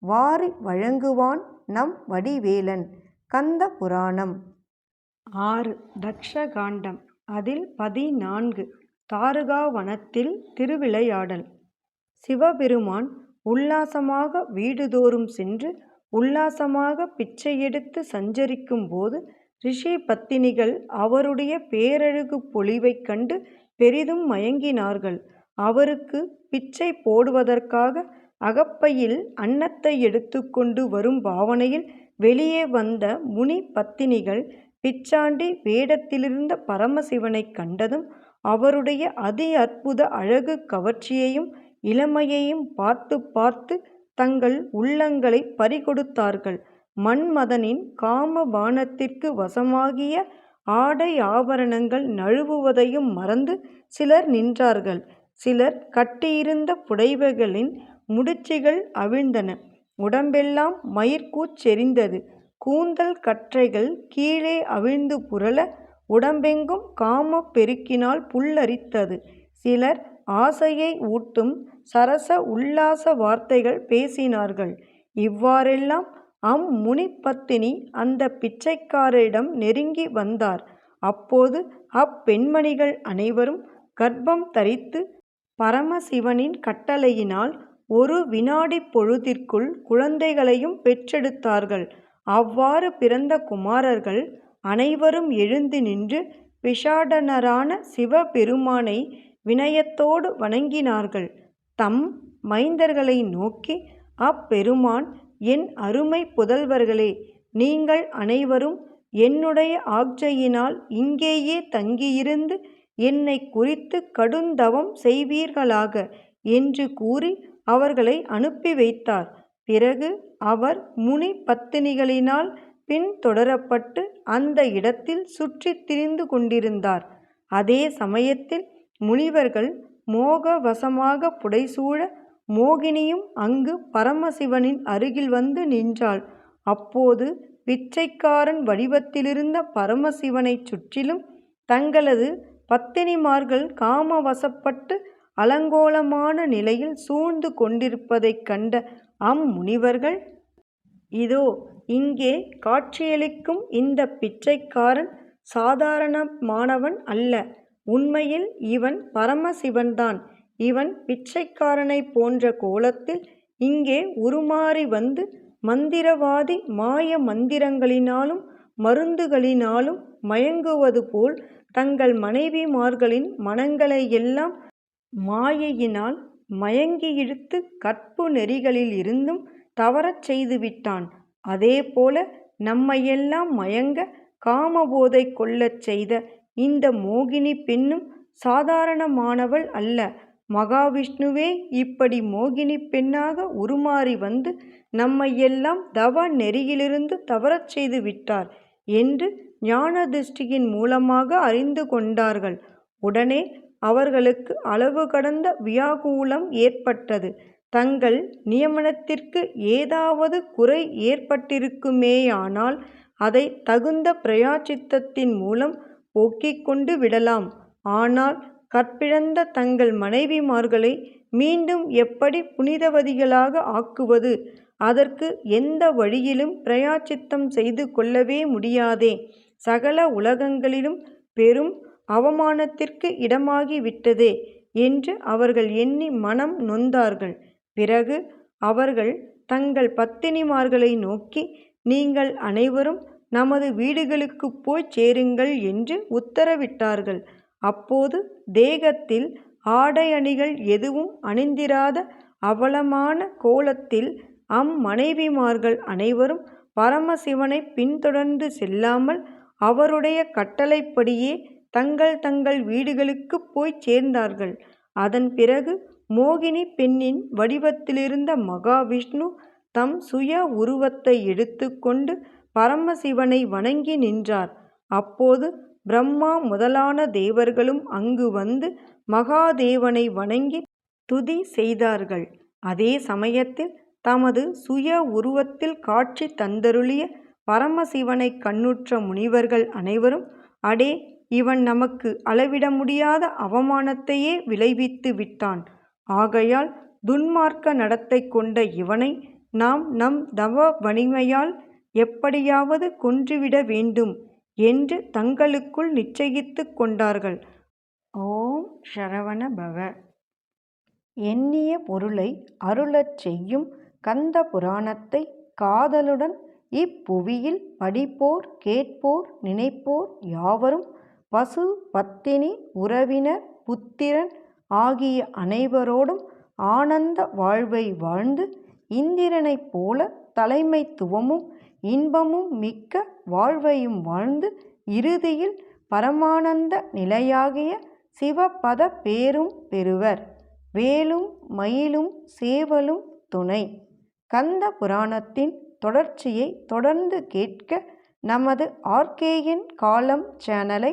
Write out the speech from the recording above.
வாரி வழங்குவான் நம் வடிவேலன். கந்த புராணம். ஆறு. தக்ஷகாண்டம். அதில் பதினான்கு. தாருகாவனத்தில் திருவிளையாடல். சிவபெருமான் உல்லாசமாக வீடுதோறும் சென்று உல்லாசமாக பிச்சையெடுத்து சஞ்சரிக்கும் போது ரிஷி பத்தினிகள் அவருடைய பேரழகு பொலிவைக் கண்டு பெரிதும் மயங்கினார்கள். அவருக்கு பிச்சை போடுவதற்காக அகப்பையில் அன்னத்தை எடுத்துக்கொண்டு வரும் பாவனையில் வெளியே வந்த முனி பத்தினிகள் பிச்சாண்டி வேடத்திலிருந்த பரமசிவனைக் கண்டதும் அவருடைய அதி அற்புத அழகு கவர்ச்சியையும் இளமையையும் பார்த்து பார்த்து தங்கள் உள்ளங்களை பறிகொடுத்தார்கள். மன்மதனின் காம பானத்திற்கு வசமாகிய ஆடை ஆபரணங்கள் நழுவுவதையும் மறந்து சிலர் நின்றார்கள். சிலர் கட்டியிருந்த புடைவைகளின் முடிச்சுகள் அவிழ்ந்தன. உடம்பெல்லாம் மயிர்கூச்செறிந்தது கூந்தல் கற்றைகள் கீழே அவிழ்ந்து புரள உடம்பெங்கும் காமப் பெருக்கினால் புல்லரித்தது. சிலர் ஆசையை ஊட்டும் சரச உல்லாச வார்த்தைகள் பேசினார்கள். இவ்வாறெல்லாம் அம் முனிப்பத்தினி அந்த பிச்சைக்காரரிடம் நெருங்கி வந்தார். அப்போது அப்பெண்மணிகள் அனைவரும் கர்ப்பம் தரித்து பரமசிவனின் கட்டளையினால் ஒரு வினாடிப் பொழுதிற்குள் குழந்தைகளையும் பெற்றெடுத்தார்கள். அவ்வாறு பிறந்த குமாரர்கள் அனைவரும் எழுந்து நின்று பிஷாடனரான சிவபெருமானை வினயத்தோடு வணங்கினார்கள். தம் மைந்தர்களை நோக்கி அப்பெருமான் என் அருமை புதல்வர்களே நீங்கள் அனைவரும் என்னுடைய ஆக்ஜையினால் இங்கேயே தங்கியிருந்து என்னை குறித்து கடுந்தவம் செய்வீர்களாக? என்று கூறி அவர்களை அனுப்பி வைத்தார். பிறகு அவர் முனி பத்தினிகளினால் பின்தொடரப்பட்டு அந்த இடத்தில் சுற்றித் திரிந்து கொண்டிருந்தார். அதே சமயத்தில் முனிவர்கள் மோக வசமாக புடைசூழ மோகினியும் அங்கு பரமசிவனின் அருகில் வந்து நின்றாள். அப்போது பிச்சைக்காரன் வடிவத்திலிருந்த பரமசிவனைச் சுற்றிலும் தங்களது பத்தினிமார்கள் காமவசப்பட்டு அலங்கோலமான நிலையில் சூழ்ந்து கொண்டிருப்பதைக் கண்ட அம்முனிவர்கள் இதோ இங்கே காட்சியளிக்கும் இந்த பிச்சைக்காரன் சாதாரணமானவன் அல்ல. உண்மையில் இவன் பரமசிவன்தான். இவன் பிச்சைக்காரனைப் போன்ற கோலத்தில் இங்கே உருமாறி வந்து மந்திரவாதி மாய மந்திரங்களினாலும் மருந்துகளினாலும் மயங்குவது போல் தங்கள் மனைவிமார்களின் மனங்களையெல்லாம் மாயையினால் மயங்கி இழுத்து கற்பு நெறிகளில் இருந்தும் தவறச் செய்துவிட்டான். அதேபோல நம்மையெல்லாம் மயங்க காமபோதை கொள்ளச் செய்த இந்த மோகினி பெண்ணும் சாதாரணமானவள் அல்ல. மகாவிஷ்ணுவே இப்படி மோகினி பெண்ணாக உருமாறி வந்து நம்மையெல்லாம் தவ நெறியிலிருந்து தவறச் செய்து விட்டார் என்று ஞான திருஷ்டியின் மூலமாக அறிந்து கொண்டார்கள். உடனே அவர்களுக்கு அளவு கடந்த வியாகுலம் ஏற்பட்டது. தங்கள் நியமனத்திற்கு ஏதாவது குறை ஏற்பட்டிருக்குமேயானால் அதை தகுந்த பிரயாச்சித்தத்தின் மூலம் போக்கிக் கொண்டு விடலாம். ஆனால் கற்பிழந்த தங்கள் மனைவிமார்களை மீண்டும் எப்படி புனிதவதிகளாக ஆக்குவது? அதற்கு எந்த வழியிலும் பிரயாச்சித்தம் செய்து கொள்ளவே முடியாதே. சகல உலகங்களிலும் பெரும் அவமானத்திற்கு இடமாகிவிட்டதே என்று அவர்கள் எண்ணி மனம் நொந்தார்கள். பிறகு அவர்கள் தங்கள் பத்தினிமார்களை நோக்கி நீங்கள் அனைவரும் நமது வீடுகளுக்குப் போய் சேருங்கள் என்று உத்தரவிட்டார்கள். அப்போது தேகத்தில் ஆடை அணிகள் எதுவும் அணிந்திராத அவலமான கோலத்தில் அம்மனைவிமார்கள் அனைவரும் பரமசிவனைப் பின்தொடர்ந்து செல்லாமல் அவருடைய கட்டளைப்படியே தங்கள் தங்கள் வீடுகளுக்குப் போய்ச் சேர்ந்தார்கள் அதன் பிறகு மோகினி பெண்ணின் வடிவத்திலிருந்த மகாவிஷ்ணு தம் சுய உருவத்தை எடுத்துக்கொண்டு பரமசிவனை வணங்கி நின்றார். அப்போது பிரம்மா முதலான தேவர்களும் அங்கு வந்து மகாதேவனை வணங்கி துதி செய்தார்கள். அதே சமயத்தில் தமது சுய உருவத்தில் காட்சி தந்தருளிய பரமசிவனை கண்ணுற்ற முனிவர்கள் அனைவரும் அடே இவன் நமக்கு அளவிட முடியாத அவமானத்தையே விளைவித்து விட்டான். ஆகையால் துன்மார்க்க நடத்தை கொண்ட இவனை நாம் நம் தவ வலிமையால் எப்படியாவது கொன்றுவிட வேண்டும் என்று தங்களுக்குள் நிச்சயித்துக் கொண்டார்கள். ஓம் சரவண பவ. எண்ணிய பொருளை அருளச் செய்யும் கந்த புராணத்தை காதலுடன் இப்புவியில் படிப்போர் கேட்போர் நினைப்போர் யாவரும் பசு பத்தினி உறவினர் புத்திரன் ஆகிய அனைவரோடும் ஆனந்த வாழ்வை வாழ்ந்து இந்திரனைப் போல தலைமைத்துவமும் இன்பமும் மிக்க வாழ்வையும் வாழ்ந்து இறுதியில் பரமானந்த நிலையாகிய சிவபத பேரும் பெறுவர். வேலும் மயிலும் சேவலும் துணை. கந்த புராணத்தின் தொடர்ச்சியை தொடர்ந்து கேட்க நமது ஆர்கேயின் காலம் சேனலை